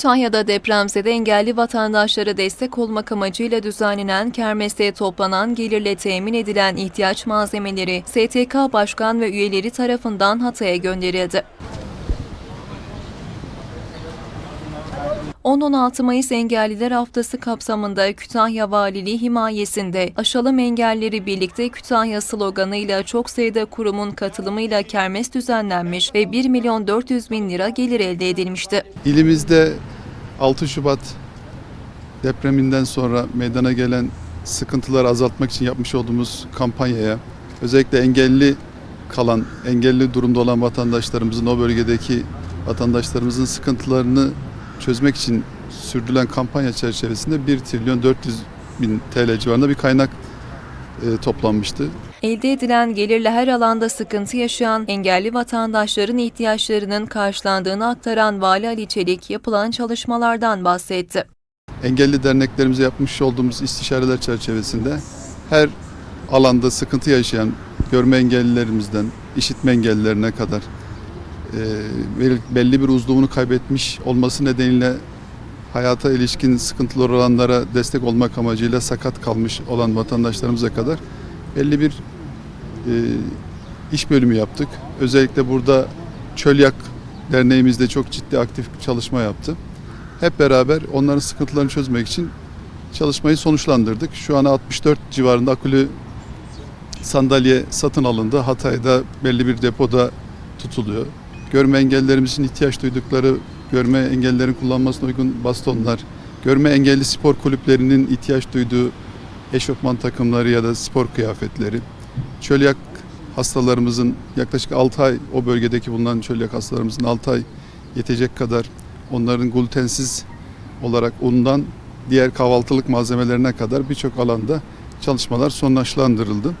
Kütahya'da depremzede engelli vatandaşlara destek olmak amacıyla düzenlenen kermeste toplanan gelirle temin edilen ihtiyaç malzemeleri STK Başkan ve üyeleri tarafından Hatay'a gönderildi. 10-16 Mayıs Engelliler Haftası kapsamında Kütahya Valiliği himayesinde Aşalım Engelleri Birlikte Kütahya sloganıyla çok sayıda kurumun katılımıyla kermes düzenlenmiş ve 1 milyon 400 bin lira gelir elde edilmişti. İlimizde 6 Şubat depreminden sonra meydana gelen sıkıntıları azaltmak için yapmış olduğumuz kampanyaya özellikle engelli kalan, engelli durumda olan vatandaşlarımızın o bölgedeki vatandaşlarımızın sıkıntılarını çözmek için sürdürülen kampanya çerçevesinde 1 trilyon 400 bin TL civarında bir kaynak e, toplanmıştı. Elde edilen gelirle her alanda sıkıntı yaşayan engelli vatandaşların ihtiyaçlarının karşılandığını aktaran Vali Ali Çelik yapılan çalışmalardan bahsetti. engelli derneklerimize yapmış olduğumuz istişareler çerçevesinde her alanda sıkıntı yaşayan görme engellilerimizden işitme engellilerine kadar e, bel- belli bir uzvunu kaybetmiş olması nedeniyle hayata ilişkin sıkıntılar olanlara destek olmak amacıyla sakat kalmış olan vatandaşlarımıza kadar belli bir e, iş bölümü yaptık. Özellikle burada Çölyak Derneğimizde çok ciddi aktif çalışma yaptı hep beraber onların sıkıntılarını çözmek için çalışmayı sonuçlandırdık. Şu an 64 civarında akülü sandalye satın alındı. Hatay'da belli bir depoda tutuluyor. Görme engellerimizin ihtiyaç duydukları görme engellerin kullanmasına uygun bastonlar, görme engelli spor kulüplerinin ihtiyaç duyduğu eşofman takımları ya da spor kıyafetleri, çölyak hastalarımızın yaklaşık 6 ay o bölgedeki bulunan çölyak hastalarımızın 6 ay yetecek kadar onların glutensiz olarak undan diğer kahvaltılık malzemelerine kadar birçok alanda çalışmalar sonlaşlandırıldı.